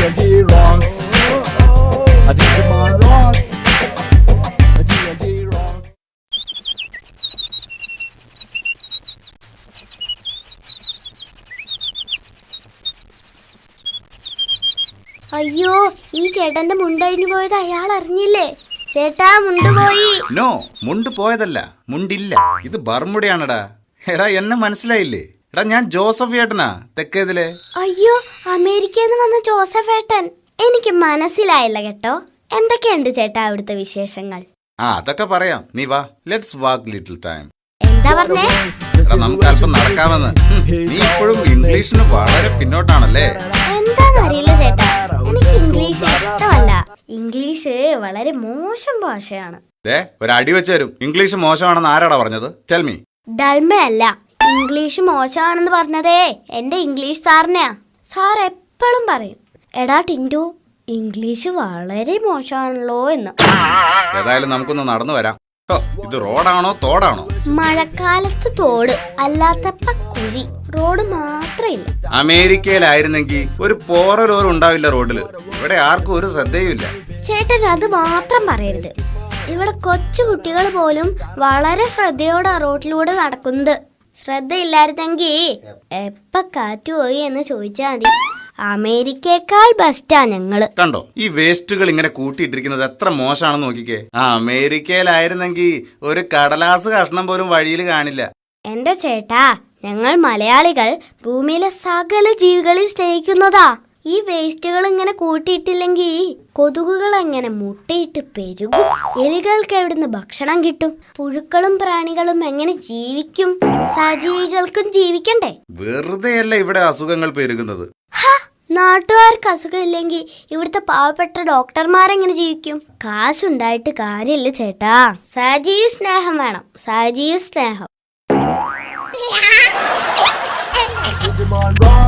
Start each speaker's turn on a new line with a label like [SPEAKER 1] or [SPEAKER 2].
[SPEAKER 1] TNT rocks. A Digimon rocks. A TNT rocks.
[SPEAKER 2] അയ്യോ ഈ ചേട്ടന്റെ മുണ്ടഴിഞ്ഞു പോയത് അയാൾ അറിഞ്ഞില്ലേ ചേട്ടാ മുണ്ട് പോയി
[SPEAKER 3] നോ മുണ്ട് പോയതല്ല മുണ്ടില്ല ഇത് ബർമുടയാണടാ എടാ എന്നെ മനസ്സിലായില്ലേ എടാ ഞാൻ ജോസഫ് ഏട്ടനാ. തെക്കേതിലെ?
[SPEAKER 2] അയ്യോ അമേരിക്കയിൽ നിന്ന് വന്ന ജോസഫ് ഏട്ടൻ. എനിക്ക് മനസ്സിലായില്ല കേട്ടോ. എന്തൊക്കെയുണ്ട് ചേട്ടാ അവിടുത്തെ വിശേഷങ്ങൾ?
[SPEAKER 3] ആ അതൊക്കെ പറയാം. നീ വാ. ലെറ്റ്സ് വാക്ക് ലിറ്റിൽ ടൈം
[SPEAKER 2] എന്താ പറഞ്ഞേ?
[SPEAKER 3] എടാ നമുക്ക് അല്പം നടക്കാമെന്ന്. നീ ഇപ്പോഴും ഇംഗ്ലീഷിന് വളരെ പിന്നോട്ടാണല്ലേ?
[SPEAKER 2] എന്താന്നറിയില്ല ചേട്ടാ. എനിക്ക് ഇംഗ്ലീഷ് ഇഷ്ടമല്ല. ഇംഗ്ലീഷ് വളരെ മോശം ഭാഷയാണ്.
[SPEAKER 3] ദേ ഒരു അടി വെച്ച് തരും. ഇംഗ്ലീഷ് മോശമാണെന്ന് ആരാടാ പറഞ്ഞത്? ടെൽമി
[SPEAKER 2] ഡൾമയല്ല ഇംഗ്ലീഷ് മോശമാണെന്ന് പറഞ്ഞതേ. എന്റെ ഇംഗ്ലീഷ് സാറിനെയാ. സാർ എപ്പോഴും പറയും എടാ ടിൻഡു ഇംഗ്ലീഷ് വളരെ മോശമാണല്ലോ എന്ന്.
[SPEAKER 3] ഏതായാലും നമുക്കൊന്ന് നടന്നു വരാം. ഓ ഇത് റോഡാണോ തോടാണോ?
[SPEAKER 2] മഴക്കാലത്ത് തോട് അല്ലാത്തപ്പ കുഴി. റോഡ് മാത്രമില്ല.
[SPEAKER 3] അമേരിക്കയിലായിരുന്നെങ്കിൽ ഒരു പോറലോറും ഉണ്ടാവില്ല റോഡിൽ. ഇവിടെ ആർക്കും ഒരു ശ്രദ്ധയുമില്ല.
[SPEAKER 2] ചേട്ടൻ അത് മാത്രം പറയരുത്. ഇവിടെ കൊച്ചു കുട്ടികൾ പോലും വളരെ ശ്രദ്ധയോടെ റോഡിലൂടെ നടക്കുന്നത്. ശ്രദ്ധയില്ലായിരുന്നെങ്കിൽ എപ്പ കാറ്റ് പോയി എന്ന് ചോദിച്ചാൽ മതി. അമേരിക്കയേക്കാൾ ബെസ്റ്റാ ഞങ്ങൾ.
[SPEAKER 3] കണ്ടോ? ഈ വേസ്റ്റുകൾ ഇങ്ങനെ കൂട്ടിയിട്ടിരിക്കുന്നത് എത്ര മോശമാണെന്ന് നോക്കിക്കേ. ആ അമേരിക്കയിലായിരുന്നെങ്കിൽ ഒരു കടലാസ് കഷ്ണം പോലും വഴിയിൽ കാണില്ല.
[SPEAKER 2] എന്റെ ചേട്ടാ ഞങ്ങൾ മലയാളികൾ ഭൂമിയിലെ സകല ജീവികളെ സ്നേഹിക്കുന്നതാ. ഈ വേസ്റ്റുകൾ ഇങ്ങനെ കൂട്ടിയിട്ടില്ലെങ്കിൽ കൊതുകുകൾ എങ്ങനെ മുട്ടയിട്ട് പെരുകും. എലികൾക്ക് എവിടുന്ന് ഭക്ഷണം കിട്ടും? പുഴുക്കളും പ്രാണികളും എങ്ങനെ ജീവിക്കും? സജീവികൾക്കും ജീവിക്കണ്ടേ?
[SPEAKER 3] വെറുതെയല്ല ഇവിടെ അസുഖങ്ങൾ പെരുകുന്നത്.
[SPEAKER 2] നാട്ടുകാർക്ക് അസുഖമില്ലെങ്കിൽ ഇവിടുത്തെ പാവപ്പെട്ട ഡോക്ടർമാരെങ്ങനെ ജീവിക്കും? കാശുണ്ടായിട്ട് കാര്യമില്ല ചേട്ടാ. സജീവ സ്നേഹം വേണം. സജീവ സ്നേഹം.